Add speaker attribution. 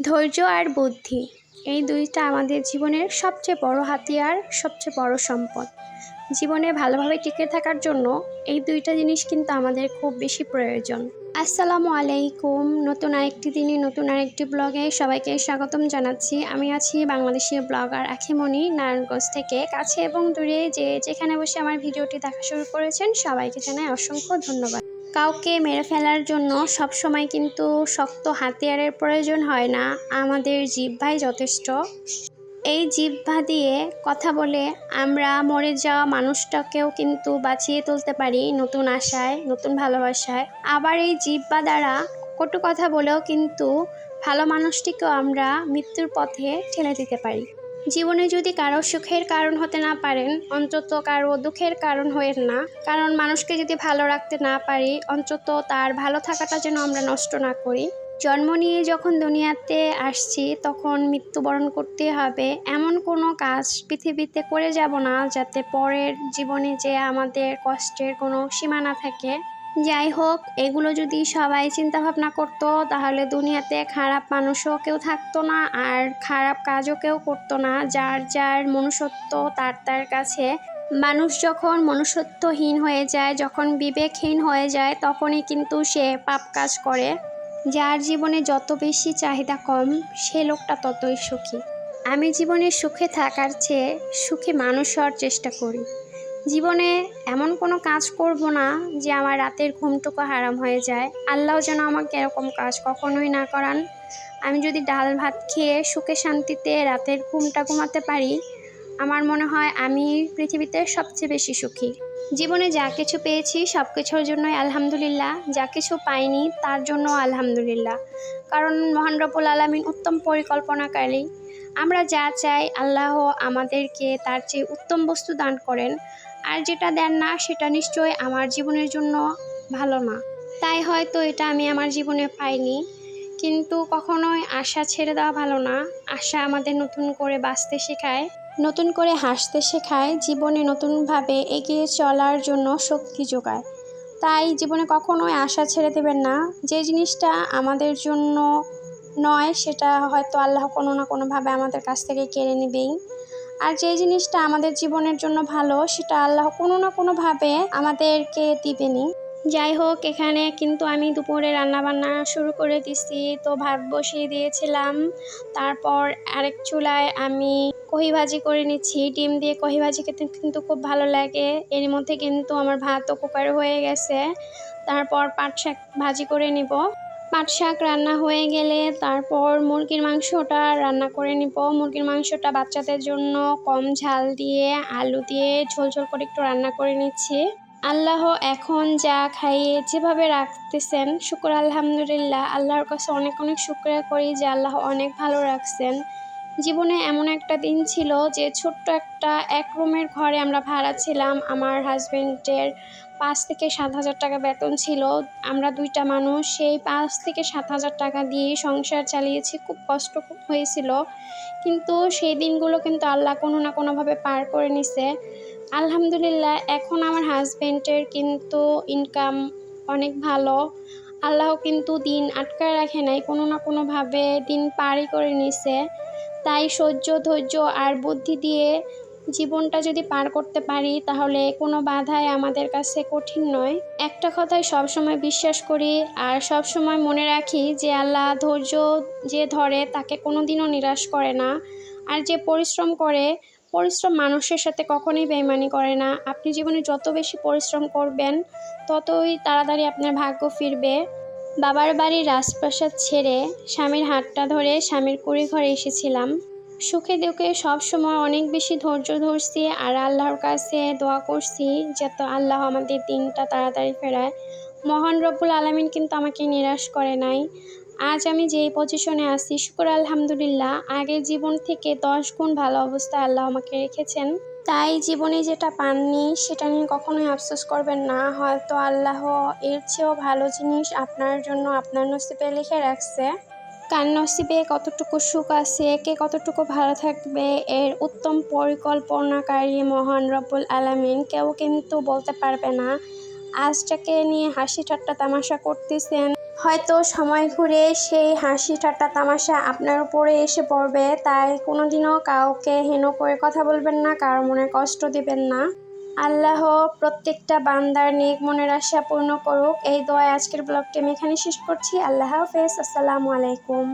Speaker 1: ধৈর্য আর বুদ্ধি, এই দুইটা আমাদের জীবনের সবচেয়ে বড় হাতিয়ার, সবচেয়ে বড় সম্পদ। জীবনে ভালোভাবে টিকে থাকার জন্য এই দুইটা জিনিস কিন্তু আমাদের খুব বেশি প্রয়োজন। আসসালামু আলাইকুম। নতুন আরেকটি দিনে, নতুন আরেকটি ব্লগে সবাইকে স্বাগতম জানাচ্ছি। আমি আছি বাংলাদেশি ব্লগার আখিমণি নারায়ণগঞ্জ থেকে। কাছে এবং দূরে যে যেখানে বসে আমার ভিডিওটি দেখা শুরু করেছেন, সবাইকে জানাই অসংখ্য ধন্যবাদ। কাউকে মেরে ফেলার জন্য সব সময় কিন্তু শক্ত হাতিয়ারের প্রয়োজন হয় না। আমাদের জিহ্বাই যথেষ্ট। এই জিহ্বা দিয়ে কথা বলে আমরা মরে যাওয়া মানুষটাকেও কিন্তু বাঁচিয়ে তুলতে পারি নতুন আশায়, নতুন ভালোবাসায়। আবার এই জিহ্বা দ্বারা কটু কথা বলেও কিন্তু ভালো মানুষটিকেও আমরা মৃত্যুর পথে ঠেলে দিতে পারি। জীবনে যদি কারও সুখের কারণ হতে না পারেন, অন্তত কারও দুঃখের কারণ হয়েন না। কারণ মানুষকে যদি ভালো রাখতে না পারি, অন্তত তার ভালো থাকাটা যেন আমরা নষ্ট না করি। জন্ম নিয়ে যখন দুনিয়াতে আসছি, তখন মৃত্যুবরণ করতে হবে। এমন কোনো কাজ পৃথিবীতে করে যাব না, যাতে পরের জীবনে যে আমাদের কষ্টের কোনো সীমা না থাকে। যাই হোক এগুলো যদি সবাই চিন্তা ভাবনা করতো, তাহলে দুনিয়াতে খারাপ মানুষও কেউ থাকতো না আর খারাপ কাজও কেউ করতো না। যার যার মনুষ্যত্ব, তার তার কাছে। মানুষ যখন মনুষ্যত্বহীন হয়ে যায়, যখন বিবেকহীন হয়ে যায়, তখনই কিন্তু সে পাপ কাজ করে। যার জীবনে যত বেশি চাহিদা কম, সে লোকটা ততই সুখী। আমি জীবনে সুখে থাকার চেয়ে সুখী মানুষ হওয়ার চেষ্টা করি। জীবনে এমন কোনো কাজ করব না যে আমার রাতের ঘুমটুকু হারাম হয়ে যায়। আল্লাহ যেন আমাকে এরকম কাজ কখনোই না করান। আমি যদি ডাল ভাত খেয়ে সুখে শান্তিতে রাতের ঘুমটা ঘুমাতে পারি, আমার মনে হয় আমি পৃথিবীতে সবচেয়ে বেশি সুখী। জীবনে যা কিছু পেয়েছি সব কিছুর জন্যই আলহামদুলিল্লাহ, যা কিছু পাইনি তার জন্য আলহামদুলিল্লাহ। কারণ মহান রবুল আলমিন উত্তম পরিকল্পনাকারী। আমরা যা চাই আল্লাহ আমাদেরকে তার চেয়ে উত্তম বস্তু দান করেন। আর যেটা দেন না, সেটা নিশ্চয়ই আমার জীবনের জন্য ভালো না। তাই হয়তো এটা আমি আমার জীবনে পাইনি। কিন্তু কখনোই আশা ছেড়ে দেওয়া ভালো না। আশা আমাদের নতুন করে বাঁচতে শেখায়, নতুন করে হাসতে শেখায়, জীবনে নতুনভাবে এগিয়ে চলার জন্য শক্তি যোগায়। তাই জীবনে কখনোই আশা ছেড়ে দেবেন না। যে জিনিসটা আমাদের জন্য নয়, সেটা হয়তো আল্লাহ কোনো না কোনোভাবে আমাদের কাছ থেকে কেড়ে নেবেই। আর যে জিনিসটা আমাদের জীবনের জন্য ভালো, সেটা আল্লাহ কোনো না কোনোভাবে আমাদেরকে দিবেনি যাই হোক, এখানে কিন্তু আমি দুপুরে রান্নাবান্না শুরু করে দিছি, তো ভাত বসিয়ে দিয়েছিলাম। তারপর আরেক চুলায় আমি কহি ভাজি করে নিচ্ছি। ডিম দিয়ে কহি ভাজি খেতে কিন্তু খুব ভালো লাগে। এর মধ্যে কিন্তু আমার ভাতও কুকারে হয়ে গেছে। তারপর পাট শাক ভাজি করে নিব। পাট শাক রান্না হয়ে গেলে তারপর মুরগির মাংসটা রান্না করে নিব। মুরগির মাংসটা বাচ্চাদের জন্য কম ঝাল দিয়ে, আলু দিয়ে ঝোল ঝোল করে একটু রান্না করে নিচ্ছি। আল্লাহ এখন যা খাইয়ে যেভাবে রাখতেছেন, শুক্র আলহামদুলিল্লাহ। আল্লাহর কাছে অনেক অনেক শুক্রিয়া করি যে আল্লাহ অনেক ভালো রাখছেন। জীবনে এমন একটা দিন ছিল যে ছোট্ট একটা এক রুমের ঘরে আমরা ভাড়া ছিলাম। আমার হাজব্যান্ডের পাঁচ থেকে সাত হাজার টাকা বেতন ছিল। আমরা দুইটা মানুষ, সেই পাঁচ থেকে সাত হাজার টাকা দিয়ে সংসার চালিয়েছি। খুব কষ্ট হয়েছিল। কিন্তু সেই দিনগুলো কিন্তু আল্লাহ কোনো না কোনোভাবে পার করে নিছে। আলহামদুলিল্লাহ, এখন আমার হাজব্যান্ডের কিন্তু ইনকাম অনেক ভালো। আল্লাহ কিন্তু দিন আটকায় রাখে নাই, কোনো না কোনোভাবে দিন পারই করে নিছে। তাই সহ্য, ধৈর্য আর বুদ্ধি দিয়ে জীবনটা যদি পার করতে পারি, তাহলে কোনো বাধাই আমাদের কাছে কঠিন নয়। একটা কথাই সবসময় বিশ্বাস করি আর সব সময় মনে রাখি যে আল্লাহ ধৈর্য যে ধরে, তাকে কোনো দিনও নিরাশ করে না। আর যে পরিশ্রম করে, পরিশ্রম মানুষের সাথে কখনোই বেইমানি করে না। আপনি জীবনে যত বেশি পরিশ্রম করবেন, ততই তাড়াতাড়ি আপনার ভাগ্য ফিরবে। বাবার বাড়ির রাজপ্রাসাদ ছেড়ে স্বামীর হাতটা ধরে স্বামীর কুড়ি ঘরে এসেছিলাম। সুখে দুঃখে সবসময় অনেক বেশি ধৈর্য ধরছি আর আল্লাহর কাছে দোয়া করছি যাতে আল্লাহ আমাদের দিনটা তাড়াতাড়ি ফেরায়। মহান রব্বুল আলমিন কিন্তু আমাকে নিরাশ করে নাই। আজ আমি যেই পজিশনে আছি, শুক্র আলহামদুলিল্লাহ, আগের জীবন থেকে দশ গুণ ভালো অবস্থায় আল্লাহ আমাকে রেখেছেন। তাই জীবনে যেটা পাননি, সেটা নিয়ে কখনোই আফসোস করবেন না। হয়তো আল্লাহ এর চেয়েও ভালো জিনিস আপনার জন্য আপনার নসিবে লিখে রাখছে। কার নসিবে কতটুকু সুখ আছে, কে কতটুকু ভালো থাকবে, এর উত্তম পরিকল্পনাকারী মহান রব্বুল আলমিন কেউ কিন্তু বলতে পারবে না। আজটাকে নিয়ে হাসি ঠাট্টা তামাশা করতেছেন। হয়তো সময় ঘুরে সেই হাসি ঠাট্টা তামাশা আপনার উপরে এসে পড়বে, তাই কোনোদিনও কাউকে হেন করে কথা বলবেন না, কারও মনে কষ্ট দেবেন না। আল্লাহ প্রত্যেকটা বান্দার নেক মনের আশা পূর্ণ করুক। এই দোয়ায় আজকের ব্লগটি আমি এখানে শেষ করছি। আল্লাহ হাফেজ। আসসালামু আলাইকুম।